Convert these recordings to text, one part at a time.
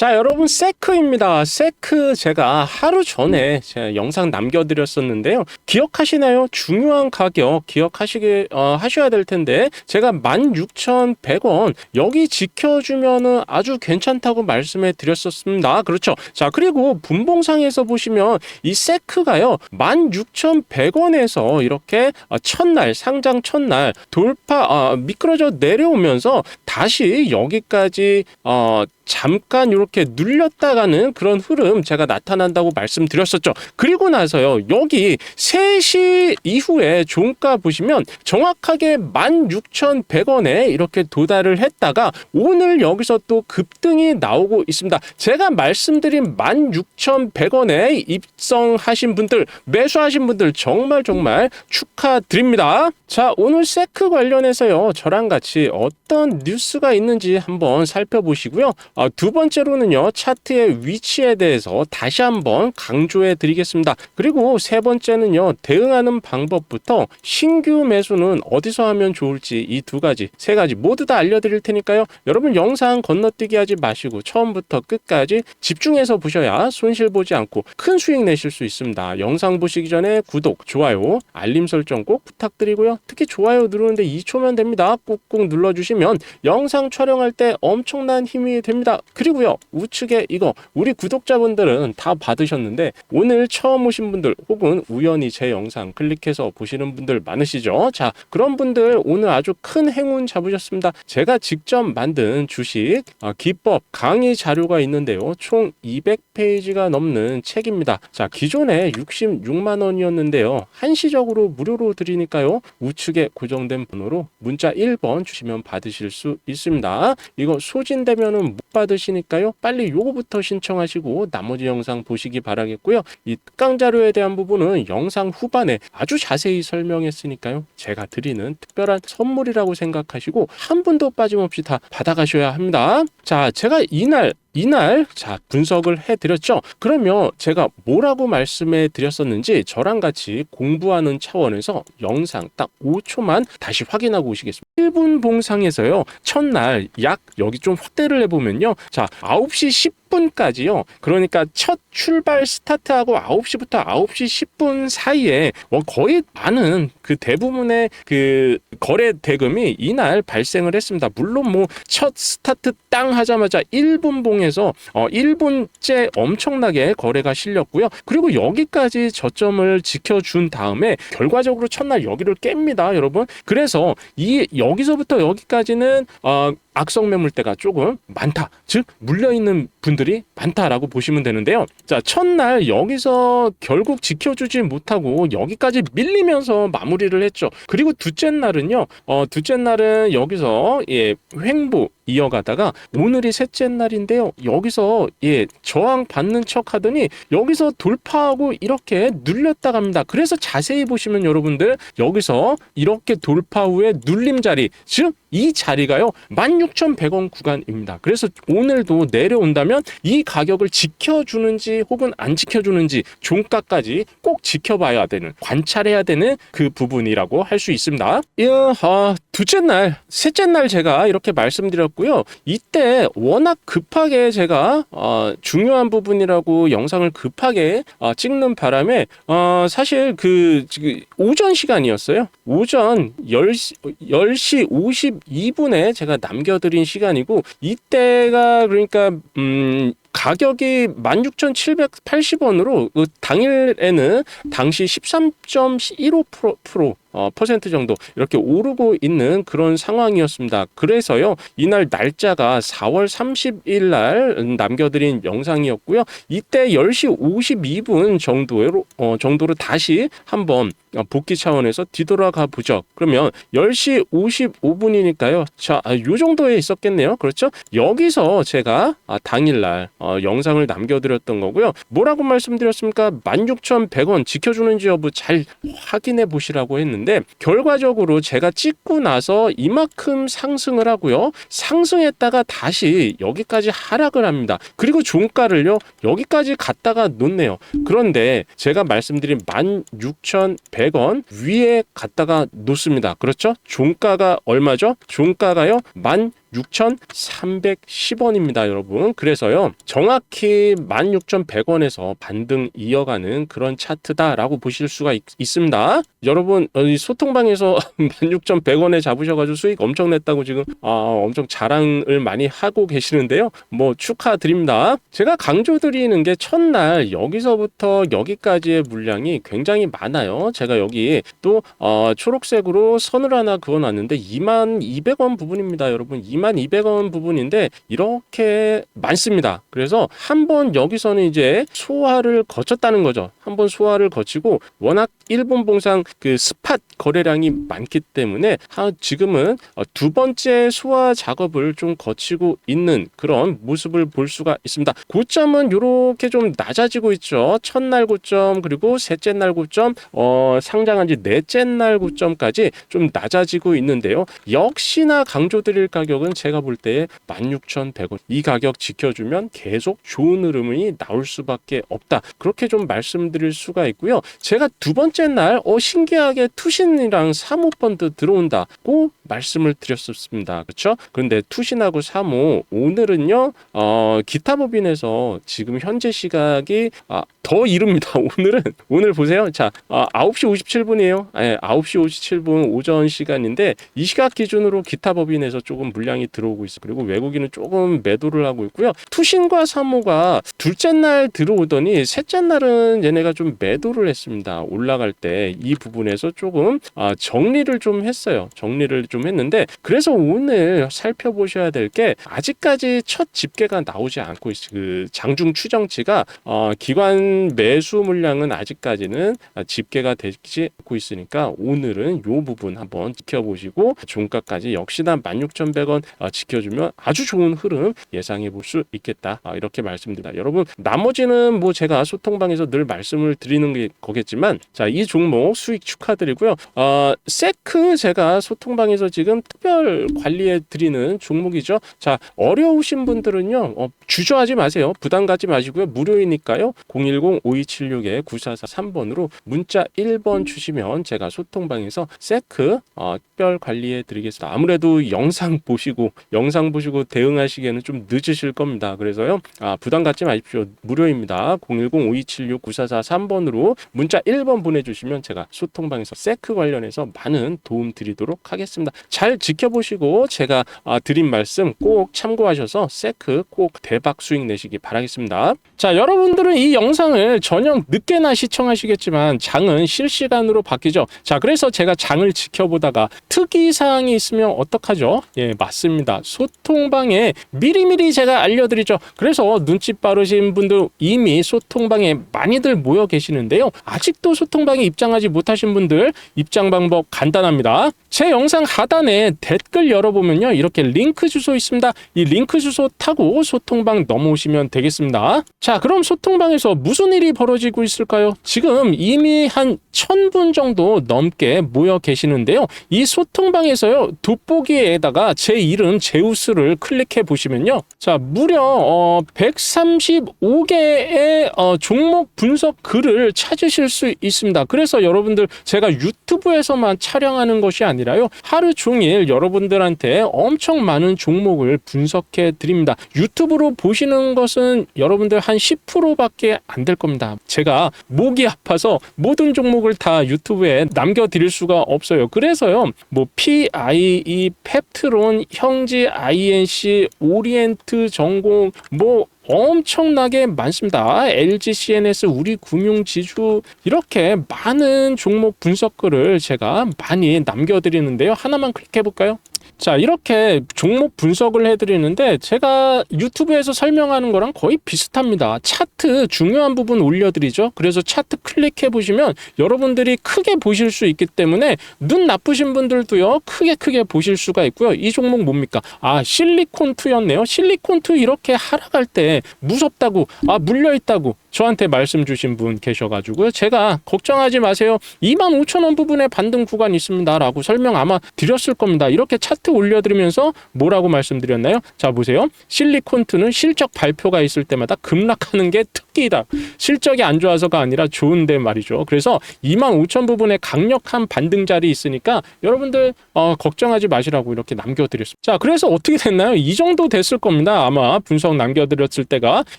자, 여러분 세크입니다. 세크 제가 하루 전에 제가 영상 남겨드렸었는데요. 기억하시나요? 중요한 가격 기억하시게 어, 하셔야 될 텐데 제가 16,100원 여기 지켜주면은 아주 괜찮다고 말씀해 드렸었습니다. 그렇죠. 자, 그리고 분봉상에서 보시면 이 세크가요 16,100원에서 이렇게 어, 첫날 상장 첫날 돌파 어, 미끄러져 내려오면서 다시 여기까지 어, 잠깐 이렇게 눌렸다가는 그런 흐름 제가 나타난다고 말씀드렸었죠. 그리고 나서요. 여기 3시 이후에 종가 보시면 정확하게 16,100원에 이렇게 도달을 했다가 오늘 여기서 또 급등이 나오고 있습니다. 제가 말씀드린 16,100원에 입성하신 분들, 매수하신 분들 정말 정말 축하드립니다. 자, 오늘 세크 관련해서요. 저랑 같이 어떤 뉴스가 있는지 한번 살펴보시고요. 어, 두 번째로는요, 차트의 위치에 대해서 다시 한번 강조해 드리겠습니다. 그리고 세 번째는요, 대응하는 방법부터 신규 매수는 어디서 하면 좋을지 이 두 가지, 세 가지 모두 다 알려드릴 테니까요. 여러분 영상 건너뛰기 하지 마시고 처음부터 끝까지 집중해서 보셔야 손실 보지 않고 큰 수익 내실 수 있습니다. 영상 보시기 전에 구독, 좋아요, 알림 설정 꼭 부탁드리고요. 특히 좋아요 누르는데 2초면 됩니다. 꾹꾹 눌러주시면 영상 촬영할 때 엄청난 힘이 됩니다. 그리고요 우측에 이거 우리 구독자분들은 다 받으셨는데 오늘 처음 오신 분들 혹은 우연히 제 영상 클릭해서 보시는 분들 많으시죠? 자 그런 분들 오늘 아주 큰 행운 잡으셨습니다. 제가 직접 만든 주식 아, 기법 강의 자료가 있는데요. 총 200페이지가 넘는 책입니다. 자 기존에 66만 원이었는데요. 한시적으로 무료로 드리니까요. 우측에 고정된 번호로 문자 1번 주시면 받으실 수 있습니다. 이거 소진되면은 못 받으시니까요. 빨리 요거부터 신청하시고 나머지 영상 보시기 바라겠고요. 이 특강 자료에 대한 부분은 영상 후반에 아주 자세히 설명했으니까요. 제가 드리는 특별한 선물이라고 생각하시고 한 분도 빠짐없이 다 받아가셔야 합니다. 자, 제가 이날 이날 자 분석을 해드렸죠. 그러면 제가 뭐라고 말씀해 드렸었는지 저랑 같이 공부하는 차원에서 영상 딱 5초만 다시 확인하고 오시겠습니다. 1분 봉상에서요. 첫날 약 여기 좀 확대를 해보면요. 자 9시 10분까지요. 그러니까 첫 출발 스타트하고 9시부터 9시 10분 사이에 뭐 거의 많은 그 대부분의 그 거래 대금이 이날 발생을 했습니다. 물론 뭐 첫 스타트 땅 하자마자 1분 봉에서 어 1분째 엄청나게 거래가 실렸고요. 그리고 여기까지 저점을 지켜준 다음에 결과적으로 첫날 여기를 깹니다, 여러분. 그래서 이 여기서부터 여기까지는 어 악성 매물대가 조금 많다. 즉 물려 있는 분들이 많다라고 보시면 되는데요. 자, 첫날 여기서 결국 지켜주지 못하고 여기까지 밀리면서 마무리를 했죠. 그리고 둘째 날은요. 어, 둘째 날은 여기서 예, 횡보 이어가다가 오늘이 셋째 날인데요. 여기서 예, 저항 받는 척 하더니 여기서 돌파하고 이렇게 눌렸다 갑니다. 그래서 자세히 보시면 여러분들 여기서 이렇게 돌파 후에 눌림 자리, 즉 이 자리가요. 16,100원 구간입니다. 그래서 오늘도 내려온다면 이 가격을 지켜주는지 혹은 안 지켜주는지 종가까지 꼭 지켜봐야 되는 관찰해야 되는 그 부분이라고 할 수 있습니다. 이, 어, 둘째 날, 셋째 날 제가 이렇게 말씀드렸고 요. 이때 워낙 급하게 제가 어, 중요한 부분이라고 영상을 급하게 어, 찍는 바람에 어, 사실 그 지금 오전 시간이었어요. 오전 10시, 10시 52분에 제가 남겨드린 시간이고 이때가 그러니까 음 가격이 16,780원으로 그 당일에는 당시 13.15% 프로 어, 퍼센트 정도 이렇게 오르고 있는 그런 상황이었습니다. 그래서요 이날 날짜가 4월 30일 날 남겨드린 영상이었고요. 이때 10시 52분 정도로 어, 정도로 다시 한번 복귀 차원에서 뒤돌아가 보죠. 그러면 10시 55분이니까요. 자, 아, 요 정도에 있었겠네요. 그렇죠? 여기서 제가 아, 당일날 어, 영상을 남겨드렸던 거고요. 뭐라고 말씀드렸습니까? 16,100원 지켜주는지 여부 잘 확인해 보시라고 했는데 결과적으로 제가 찍고 나서 이만큼 상승을 하고요. 상승했다가 다시 여기까지 하락을 합니다. 그리고 종가를요. 여기까지 갔다가 놓네요. 그런데 제가 말씀드린 16,100원 위에 갔다가 놓습니다. 그렇죠? 종가가 얼마죠? 종가가요. 1 6 16,310원입니다, 여러분. 그래서요, 정확히 16,100원에서 반등 이어가는 그런 차트다라고 보실 수가 있, 습니다 여러분, 소통방에서 16,100원에 잡으셔가지고 수익 엄청 냈다고 지금 아, 엄청 자랑을 많이 하고 계시는데요. 뭐 축하드립니다. 제가 강조드리는 게 첫날 여기서부터 여기까지의 물량이 굉장히 많아요. 제가 여기 또 어, 초록색으로 선을 하나 그어놨는데 2만 200원 부분입니다, 여러분. 2만 200원 부분인데 이렇게 많습니다. 그래서 한번 여기서는 이제 소화를 거쳤다는 거죠. 한번 소화를 거치고 워낙 일본 봉상 그 스팟 거래량이 많기 때문에 하- 지금은 어, 두 번째 소화 작업을 좀 거치고 있는 그런 모습을 볼 수가 있습니다. 고점은 이렇게 좀 낮아지고 있죠. 첫날 고점 그리고 셋째 날 고점 어, 상장한 지 넷째 날 고점까지 좀 낮아지고 있는데요. 역시나 강조드릴 가격은 제가 볼 때 16,100원 이 가격 지켜주면 계속 좋은 흐름이 나올 수밖에 없다. 그렇게 좀 말씀드릴 수가 있고요. 제가 두 번째 날 어, 신기하게 투신이랑 사모펀드 들어온다고 말씀을 드렸었습니다. 그렇죠? 그런데 투신하고 사모 오늘은요 어, 기타 법인에서 지금 현재 시각이 아, 더 이릅니다. 오늘은 오늘 보세요. 자, 아, 9시 57분이에요. 예, 9시 57분 오전 시간인데 이 시각 기준으로 기타 법인에서 조금 물량이 들어오고 있어. 그리고 외국인은 조금 매도를 하고 있고요. 투신과 사모가 둘째 날 들어오더니 셋째 날은 얘네가 좀 매도를 했습니다. 올라갈 때 이 부분에서 조금 아, 정리를 좀 했어요. 정리를 좀 했는데 그래서 오늘 살펴보셔야 될 게 아직까지 첫 집계가 나오지 않고 있어요. 그 장중 추정치가 어, 기관 매수 물량은 아직까지는 아, 집계가 되지 않고 있으니까 오늘은 요 부분 한번 지켜보시고 종가까지 역시나 16,100원 어, 지켜주면 아주 좋은 흐름 예상해 볼 수 있겠다. 아, 이렇게 말씀드립니다. 여러분 나머지는 뭐 제가 소통방에서 늘 말씀을 드리는 게 거겠지만 자 이 종목 수익 축하드리고요. 어, 세크 제가 소통방에서 지금 특별 관리해 드리는 종목이죠. 자 어려우신 분들은요 어, 주저하지 마세요. 부담 갖지 마시고요. 무료이니까요. 010-5276에 9443번으로 문자 1번 주시면 제가 소통방에서 세크 어, 특별 관리해 드리겠습니다. 아무래도 영상 보시고 영상 보시고 대응하시기에는 좀 늦으실 겁니다. 그래서요. 아, 부담 갖지 마십시오. 무료입니다. 010-5276-9443번으로 문자 1번 보내주시면 제가 소통방에서 세크 관련해서 많은 도움 드리도록 하겠습니다. 잘 지켜보시고 제가 아, 드린 말씀 꼭 참고하셔서 세크 꼭 대박 수익 내시기 바라겠습니다. 자, 여러분들은 이 영상을 저녁 늦게나 시청하시겠지만 장은 실시간으로 바뀌죠. 자, 그래서 제가 장을 지켜보다가 특이 사항이 있으면 어떡하죠? 예, 맞습니다. 소통방에 미리미리 제가 알려드리죠. 그래서 눈치 빠르신 분들 이미 소통방에 많이들 모여 계시는데요. 아직도 소통방에 입장하지 못하신 분들 입장 방법 간단합니다. 제 영상 하단에 댓글 열어보면요. 이렇게 링크 주소 있습니다. 이 링크 주소 타고 소통방 넘어오시면 되겠습니다. 자, 그럼 소통방에서 무슨 일이 벌어지고 있을까요? 지금 이미 한 천 분 정도 넘게 모여 계시는데요. 이 소통방에서요. 돋보기에다가 제 이름 제우스를 클릭해 보시면요. 자, 무려 어 135개의 어 종목 분석 글을 찾으실 수 있습니다. 그래서 여러분들 제가 유튜브에서만 촬영하는 것이 아니라요. 하루 종일 여러분들한테 엄청 많은 종목을 분석해 드립니다. 유튜브로 보시는 것은 여러분들 한 10%밖에 안 될 겁니다. 제가 목이 아파서 모든 종목을 다 유튜브에 남겨 드릴 수가 없어요. 그래서요. 뭐 PIE, 펩트론, 형지, INC, 오리엔트 전공 뭐 엄청나게 많습니다. LG CNS, 우리 금융지주 이렇게 많은 종목 분석글을 제가 많이 남겨드리는데요. 하나만 클릭해 볼까요? 자, 이렇게 종목 분석을 해드리는데 제가 유튜브에서 설명하는 거랑 거의 비슷합니다. 차트 중요한 부분 올려드리죠. 그래서 차트 클릭해 보시면 여러분들이 크게 보실 수 있기 때문에 눈 나쁘신 분들도요, 크게 크게 보실 수가 있고요. 이 종목 뭡니까? 아, 실리콘2였네요. 실리콘2 이렇게 하락할 때 무섭다고, 아, 물려있다고. 저한테 말씀 주신 분 계셔가지고요. 제가 걱정하지 마세요. 2만 5천 원 부분에 반등 구간 있습니다 라고 설명 아마 드렸을 겁니다. 이렇게 차트 차트 올려드리면서 뭐라고 말씀드렸나요? 자 보세요. 실리콘투는 실적 발표가 있을 때마다 급락하는 게 특기이다. 실적이 안 좋아서가 아니라 좋은데 말이죠. 그래서 2만 5천 부분에 강력한 반등 자리 있으니까 여러분들 어, 걱정하지 마시라고 이렇게 남겨드렸습니다. 자 그래서 어떻게 됐나요? 이 정도 됐을 겁니다. 아마 분석 남겨드렸을 때가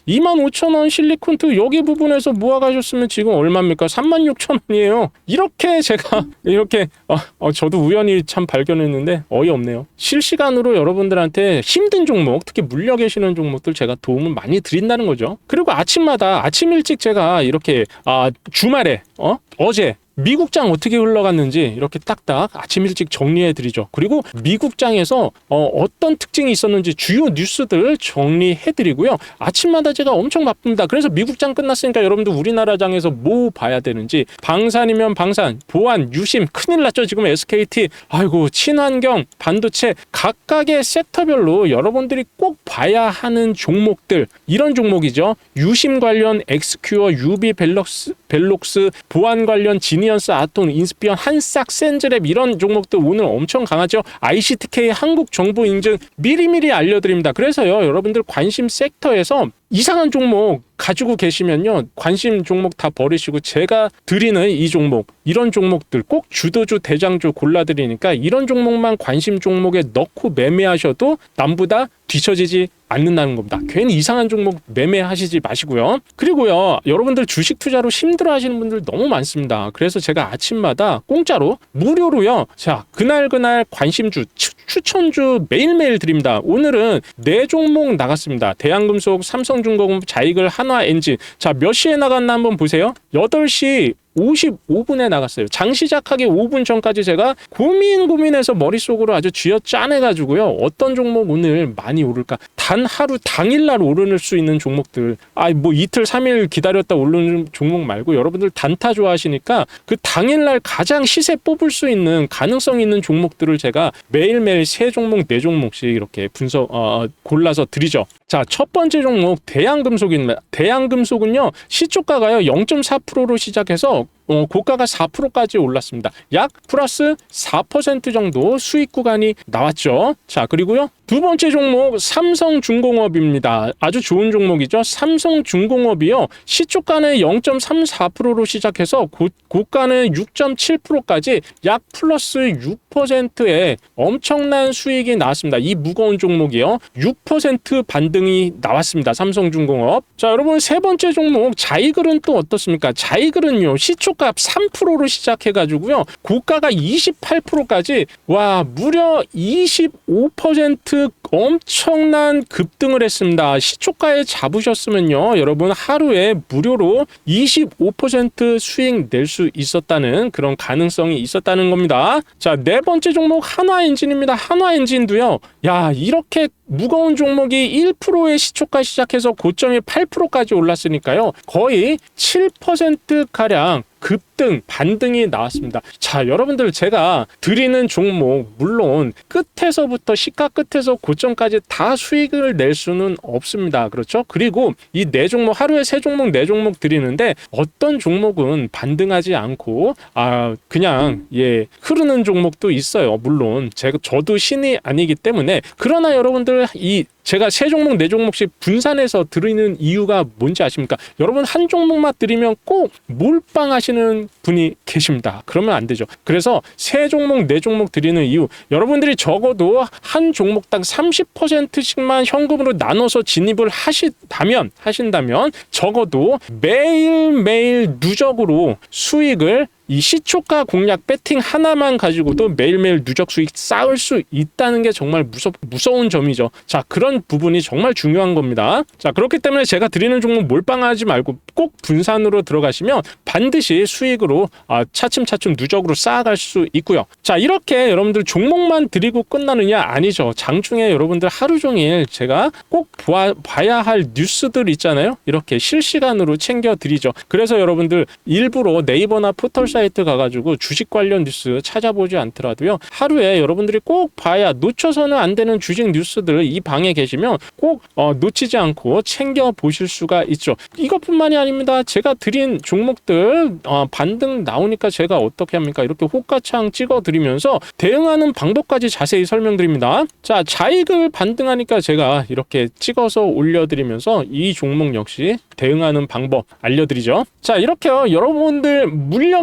2만 5천 원 실리콘투 여기 부분에서 모아가셨으면 지금 얼마입니까? 3만 6천 원이에요. 이렇게 제가 이렇게 어, 어, 저도 우연히 참 발견했는데 어이없네요. 실시간으로 여러분들한테 힘든 종목, 특히 물려 계 시는 종목들 제가 도움을 많이 드린다는 거죠. 그리고 아침마다 아침 일찍 제가 이렇게 아, 주말에 어? 어제 미국장 어떻게 흘러갔는지 이렇게 딱딱 아침 일찍 정리해 드리죠. 그리고 미국장에서 어, 떤 특징이 있었는지 주요 뉴스들 정리해 드리고요. 아침마다 제가 엄청 바쁩니다. 그래서 미국장 끝났으니까 여러분들 우리나라 장에서 뭐 봐야 되는지 방산이면 방산, 보안, 유심 큰일 났죠. 지금 SKT 아이고 친환경, 반도체 각각의 섹터별로 여러분들이 꼭 봐야 하는 종목들 이런 종목이죠. 유심 관련 엑스큐어, 유비 벨럭스, 벨록스, 보안 관련 지니언스, 아톤, 인스피언, 한싹, 센즈랩 이런 종목들 오늘 엄청 강하죠. ICTK 한국 정보 인증 미리미리 알려드립니다. 그래서요, 여러분들 관심 섹터에서 이상한 종목 가지고 계시면요 관심 종목 다 버리시고 제가 드리는 이 종목 이런 종목들 꼭 주도주 대장주 골라드리니까 이런 종목만 관심 종목에 넣고 매매하셔도 남보다 뒤처지지 않는다는 겁니다. 괜히 이상한 종목 매매하시지 마시고요. 그리고요, 여러분들 주식 투자로 힘들어 하시는 분들 너무 많습니다. 그래서 제가 아침마다 공짜로, 무료로요. 자, 그날그날 관심주, 추, 추천주 매일매일 드립니다. 오늘은 네 종목 나갔습니다. 대한금속, 삼성중공업, 자이글, 한화엔진. 자, 몇 시에 나갔나 한번 보세요. 8시 55분에 나갔어요. 장 시작하기 5분 전까지 제가 고민 고민해서 머릿속으로 아주 쥐어 짜내가지고요. 어떤 종목 오늘 많이 오를까? 단 하루 당일날 오르는 수 있는 종목들. 아, 뭐 이틀, 3일 기다렸다 오르는 종목 말고 여러분들 단타 좋아하시니까 그 당일날 가장 시세 뽑을 수 있는 가능성 있는 종목들을 제가 매일매일 세 종목, 네 종목씩 이렇게 분석, 어, 골라서 드리죠. 자, 첫 번째 종목 대양금속입니다. 대양금속은요, 시초가가요, 0.4%로 시작해서 know 어, 고가가 4%까지 올랐습니다. 약 플러스 4% 정도 수익 구간이 나왔죠. 자, 그리고요. 두 번째 종목 삼성중공업입니다. 아주 좋은 종목이죠. 삼성중공업이요. 시초가는 0.34%로 시작해서 고, 고가는 6.7%까지 약 플러스 6%의 엄청난 수익이 나왔습니다. 이 무거운 종목이요. 6% 반등이 나왔습니다. 삼성중공업. 자, 여러분 세 번째 종목 자이글은 또 어떻습니까? 자이글은요. 시초가 3%로 시작해 가지고요. 고가가 28%까지 와, 무려 25% 엄청난 급등을 했습니다. 시초가에 잡으셨으면요. 여러분 하루에 무료로 25% 수익 낼 수 있었다는 그런 가능성이 있었다는 겁니다. 자, 네 번째 종목 한화엔진입니다. 한화엔진도요. 야, 이렇게 무거운 종목이 1%의 시초가 시작해서 고점이 8%까지 올랐으니까요. 거의 7%가량 급등, 반등이 나왔습니다. 자, 여러분들 제가 드리는 종목, 물론 끝에서부터 시가 끝에서 고점까지 다 수익을 낼 수는 없습니다. 그렇죠? 그리고 이 네 종목, 하루에 세 종목, 네 종목 드리는데 어떤 종목은 반등하지 않고, 아, 그냥, 예, 흐르는 종목도 있어요. 물론. 제가, 저도 신이 아니기 때문에. 그러나 여러분들 이 제가 세 종목 네 종목씩 분산해서 드리는 이유가 뭔지 아십니까? 여러분 한 종목만 드리면 꼭 몰빵하시는 분이 계십니다. 그러면 안 되죠. 그래서 세 종목 네 종목 드리는 이유 여러분들이 적어도 한 종목당 30%씩만 현금으로 나눠서 진입을 하시다면 하신다면 적어도 매일매일 누적으로 수익을 이 시초가 공략 배팅 하나만 가지고도 매일매일 누적 수익 쌓을 수 있다는 게 정말 무섭, 무서운 점이죠. 자, 그런 부분이 정말 중요한 겁니다. 자, 그렇기 때문에 제가 드리는 종목 몰빵하지 말고 꼭 분산으로 들어가시면 반드시 수익으로 아, 차츰차츰 누적으로 쌓아갈 수 있고요. 자, 이렇게 여러분들 종목만 드리고 끝나느냐? 아니죠. 장중에 여러분들 하루 종일 제가 꼭 보아, 봐야 할 뉴스들 있잖아요. 이렇게 실시간으로 챙겨 드리죠. 그래서 여러분들 일부러 네이버나 포털 사이트 사이트 가가지고 주식 관련 뉴스 찾아보지 않더라도요. 하루에 여러분들이 꼭 봐야 놓쳐서는 안 되는 주식 뉴스들 이 방에 계시면 꼭 어, 놓치지 않고 챙겨 보실 수가 있죠. 이것뿐만이 아닙니다. 제가 드린 종목들 어, 반등 나오니까 제가 어떻게 합니까? 이렇게 호가창 찍어 드리면서 대응하는 방법까지 자세히 설명드립니다. 자, 자익을 반등하니까 제가 이렇게 찍어서 올려드리면서 이 종목 역시 대응하는 방법 알려드리죠. 자, 이렇게요. 여러분들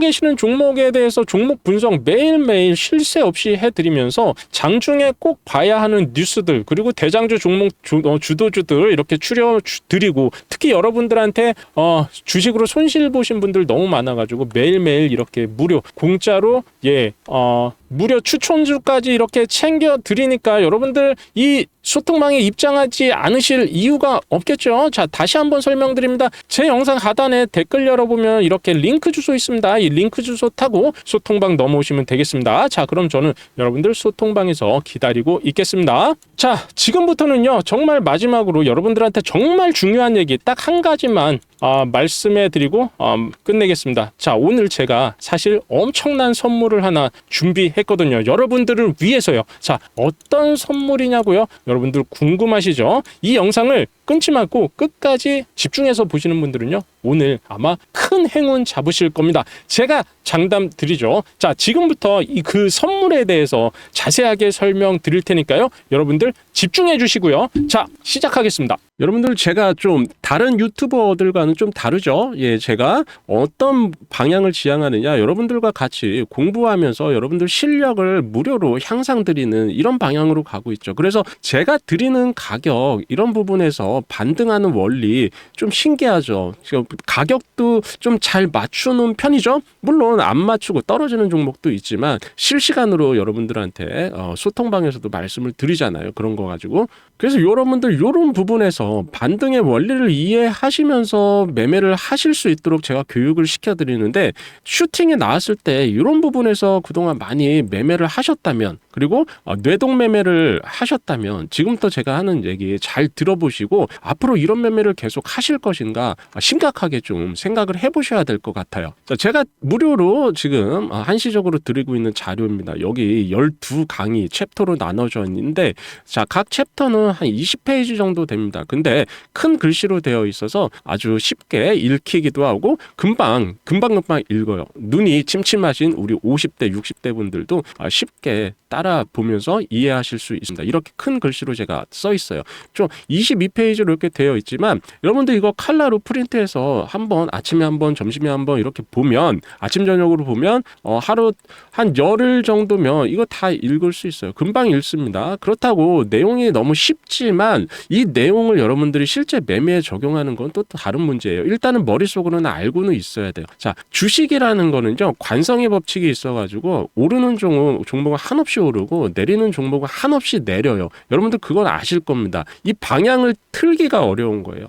계 시는 종목에 대해서 종목 분석 매일매일 쉴새 없이 해드리면서 장중에 꼭 봐야 하는 뉴스들 그리고 대장주 종목 주, 어, 주도주들 이렇게 추려 주- 드리고 특히 여러분들한테 어, 주식으로 손실 보신 분들 너무 많아가지고 매일매일 이렇게 무료 공짜로 예 어, 무료 추천주까지 이렇게 챙겨 드리니까 여러분들 이 소통방에 입장하지 않으실 이유가 없겠죠. 자, 다시 한번 설명드립니다. 제 영상 하단에 댓글 열어보면 이렇게 링크 주소 있습니다. 이 링크 주소 타고 소통방 넘어오시면 되겠습니다. 자, 그럼 저는 여러분들 소통방에서 기다리고 있겠습니다. 자, 지금부터는요, 정말 마지막으로 여러분들한테 정말 중요한 얘기 딱 한 가지만 아, 말씀해 드리고 음, 끝내겠습니다. 자, 오늘 제가 사실 엄청난 선물을 하나 준비했거든요. 여러분들을 위해서요. 자, 어떤 선물이냐고요? 여러분들 궁금하시죠? 이 영상을 끊지 말고 끝까지 집중해서 보시는 분들은요. 오늘 아마 큰 행운 잡으실 겁니다. 제가 장담 드리죠. 자, 지금부터 이 그 선물에 대해서 자세하게 설명 드릴 테니까요. 여러분들 집중해 주시고요. 자, 시작하겠습니다. 여러분들 제가 좀 다른 유튜버들과는 좀 다르죠. 예, 제가 어떤 방향을 지향하느냐 여러분들과 같이 공부하면서 여러분들 실력을 무료로 향상 드리는 이런 방향으로 가고 있죠. 그래서 제가 드리는 가격 이런 부분에서 반등하는 원리 좀 신기하죠. 가격도 좀 잘 맞추는 편이죠. 물론 안 맞추고 떨어지는 종목도 있지만 실시간으로 여러분들한테 어, 소통방에서도 말씀을 드리잖아요. 그런 거 가지고 그래서 여러분들 이런 부분에서 반등의 원리를 이해하시면서 매매를 하실 수 있도록 제가 교육을 시켜드리는데 슈팅에 나왔을 때 이런 부분에서 그동안 많이 매매를 하셨다면 그리고 어, 뇌동 매매를 하셨다면 지금부터 제가 하는 얘기 잘 들어보시고 앞으로 이런 매매를 계속 하실 것인가 아, 심각하게 좀 생각을 해보셔야 될 것 같아요. 자, 제가 무료로 지금 아, 한시적으로 드리고 있는 자료입니다. 여기 12강의 챕터로 나눠져 있는데 자, 각 챕터는 한 20페이지 정도 됩니다. 근데 큰 글씨로 되어 있어서 아주 쉽게 읽히기도 하고 금방 금방 금방 읽어요. 눈이 침침하신 우리 50대, 60대 분들도 아, 쉽게 따라 보면서 이해하실 수 있습니다. 이렇게 큰 글씨로 제가 써 있어요. 좀 22페이지 로 이렇게 되어 있지만 여러분들 이거 칼라로 프린트해서 한번 아침에 한번 점심에 한번 이렇게 보면 아침 저녁으로 보면 어, 하루 한 열흘 정도면 이거 다 읽을 수 있어요. 금방 읽습니다. 그렇다고 내용이 너무 쉽지만 이 내용을 여러분들이 실제 매매에 적용하는 건 또 다른 문제예요. 일단은 머릿속으로는 알고는 있어야 돼요. 자, 주식이라는 거는요. 관성의 법칙이 있어 가지고 오르는 종목, 종목은 한없이 오르고 내리는 종목은 한없이 내려요. 여러분들 그건 아실 겁니다. 이 방향을 틀 기가 어려운 거예요.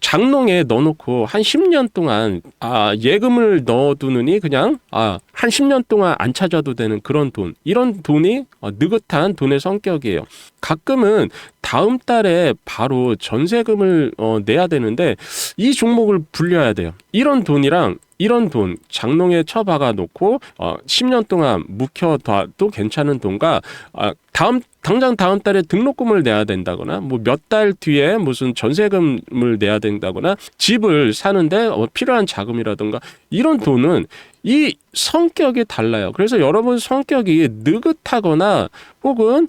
장롱에 넣어놓고 한 10년 동안 아, 예금을 넣어두느니 그냥 아, 한 10년 동안 안 찾아도 되는 그런 돈 이런 돈이 어, 느긋한 돈의 성격이에요. 가끔은 다음 달에 바로 전세금을 어, 내야 되는데 이 종목을 불려야 돼요. 이런 돈이랑 이런 돈 장롱에 쳐박아 놓고 어, 10년 동안 묵혀둬도 괜찮은 돈과 아, 다음 당장 다음 달에 등록금을 내야 된다거나 뭐 몇 달 뒤에 무슨 전세금을 내야 된다거나 집을 사는데 어, 필요한 자금이라든가 이런 돈은 이 성격이 달라요. 그래서 여러분 성격이 느긋하거나 혹은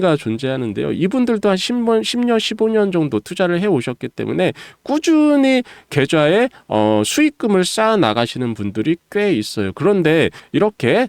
가 존재하는데요. 이분들도 한 10년, 10년, 15년 정도 투자를 해 오셨기 때문에 꾸준히 계좌에 어, 수익금을 쌓아 나가시는 분들이 꽤 있어요. 그런데 이렇게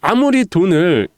아무리 돈을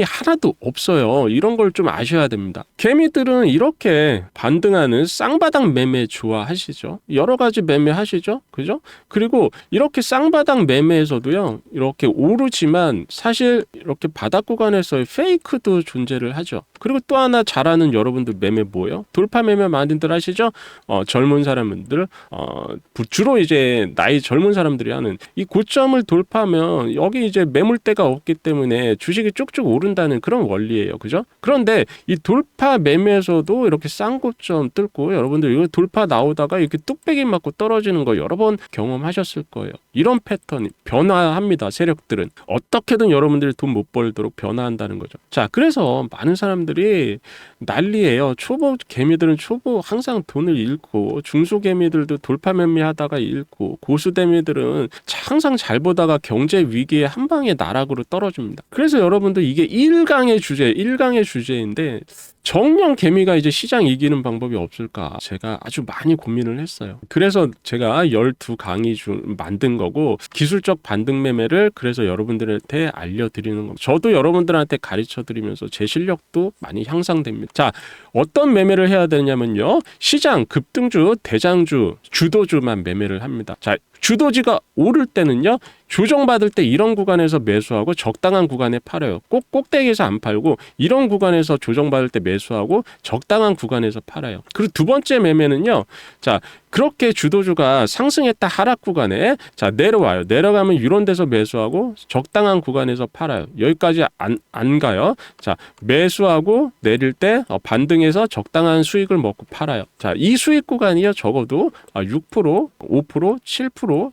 이 하나도 없어요. 이런 걸 좀 아셔야 됩니다. 개미들은 이렇게 반등하는 쌍바닥 매매 좋아하시죠. 여러 가지 매매 하시죠. 그죠? 그리고 이렇게 쌍바닥 매매에서도요. 이렇게 오르지만 사실 이렇게 바닥 구간에서의 페이크도 존재를 하죠. 그리고 또 하나 잘하는 여러분들 매매 뭐예요? 돌파 매매 많이들 하시죠? 어, 젊은 사람들 어, 주로 이제 나이 젊은 사람들이 하는 이 고점을 돌파하면 여기 이제 매물대가 없기 때문에 주식이 쭉쭉 오른다는 그런 원리예요. 그죠? 그런데 이 돌파 매매에서도 이렇게 쌍고점 뚫고 여러분들 이거 돌파 나오다가 이렇게 뚝배기 맞고 떨어지는 거 여러 번 경험하셨을 거예요. 이런 패턴이 변화합니다. 세력들은 어떻게든 여러분들이 돈 못 벌도록 변화한다는 거죠. 자, 그래서 많은 사람들이 난리예요. 초보 개미들은 초보 항상 돈을 잃고 중소 개미들도 돌파 매매하다가 잃고 고수 개미들은 항상 잘 보다가 경제 위기에 한 방에 나락으로 떨어집니다. 그래서 여러분들 이게 1강의 주제, 1강의 주제인데 정령 개미가 이제 시장 이기는 방법이 없을까 제가 아주 많이 고민을 했어요. 그래서 제가 12강의 중 만든 거고 기술적 반등 매매를 그래서 여러분들한테 알려드리는 겁니다. 저도 여러분들한테 가르쳐 드리면서 제 실력도 많이 향상됩니다. 자, 어떤 매매를 해야 되냐면요. 시장 급등주, 대장주, 주도주만 매매를 합니다. 자, 주도지가 오를 때는요. 조정받을 때 이런 구간에서 매수하고 적당한 구간에 팔아요. 꼭 꼭대기에서 안 팔고 이런 구간에서 조정받을 때 매수하고 적당한 구간에서 팔아요. 그리고 두 번째 매매는요. 자, 그렇게 주도주가 상승했다 하락 구간에 자, 내려와요. 내려가면 이런 데서 매수하고 적당한 구간에서 팔아요. 여기까지 안, 안 가요. 자, 매수하고 내릴 때 어, 반등해서 적당한 수익을 먹고 팔아요. 자, 이 수익 구간이요. 적어도 6%, 5%, 7%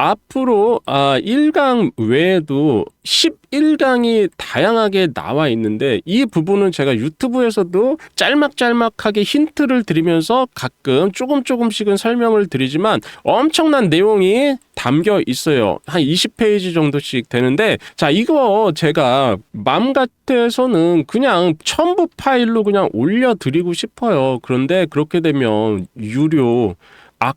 앞으로 아 1강 외에도 11강이 다양하게 나와 있는데 이 부분은 제가 유튜브에서도 짤막짤막하게 힌트를 드리면서 가끔 조금 조금씩은 설명을 드리지만 엄청난 내용이 담겨 있어요. 한 20페이지 정도씩 되는데 자 이거 제가 맘 같아서는 그냥 첨부 파일로 그냥 올려드리고 싶어요. 그런데 그렇게 되면 유료 악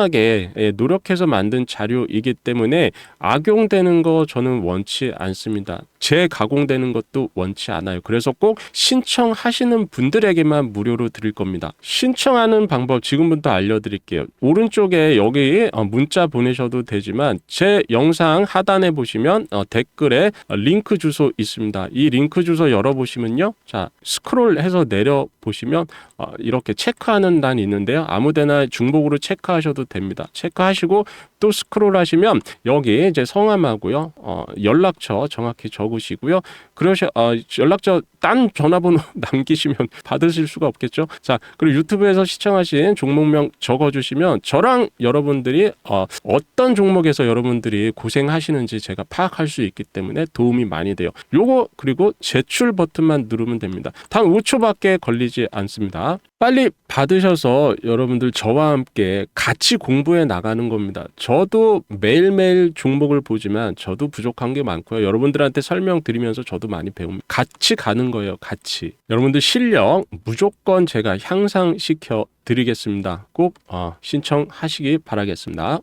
하게 예, 노력해서 만든 자료이기 때문에 악용되는 거 저는 원치 않습니다. 재가공되는 것도 원치 않아요. 그래서 꼭 신청하시는 분들에게만 무료로 드릴 겁니다. 신청하는 방법 지금부터 알려드릴게요. 오른쪽에 여기 어, 문자 보내셔도 되지만 제 영상 하단에 보시면 어, 댓글에 어, 링크 주소 있습니다. 이 링크 주소 열어보시면요. 자 스크롤해서 내려 보시면 어, 이렇게 체크하는 단이 있는데요. 아무데나 중복으로 체크하셔도 됩니다. 체크하시고 또 스크롤 하시면 여기 이제 성함하고요, 어, 연락처 정확히 적으시고요. 그러셔 어, 연락처 딴 전화번호 남기시면 받으실 수가 없겠죠. 자 그리고 유튜브에서 시청하신 종목명 적어 주시면 저랑 여러분들이 어, 어떤 종목에서 여러분들이 고생하시는지 제가 파악할 수 있기 때문에 도움이 많이 돼요. 요거 그리고 제출 버튼만 누르면 됩니다. 단 5초밖에 걸리지 않습니다. 빨리 받으셔서 여러분들 저와 함께 같이 공부해 나가는 겁니다. 저도 매일매일 종목을 보지만 저도 부족한 게 많고요. 여러분들한테 설명드리면서 저도 많이 배웁니다. 같이 가는 거예요. 같이. 여러분들 실력 무조건 제가 향상시켜 드리겠습니다. 꼭 어, 신청하시기 바라겠습니다.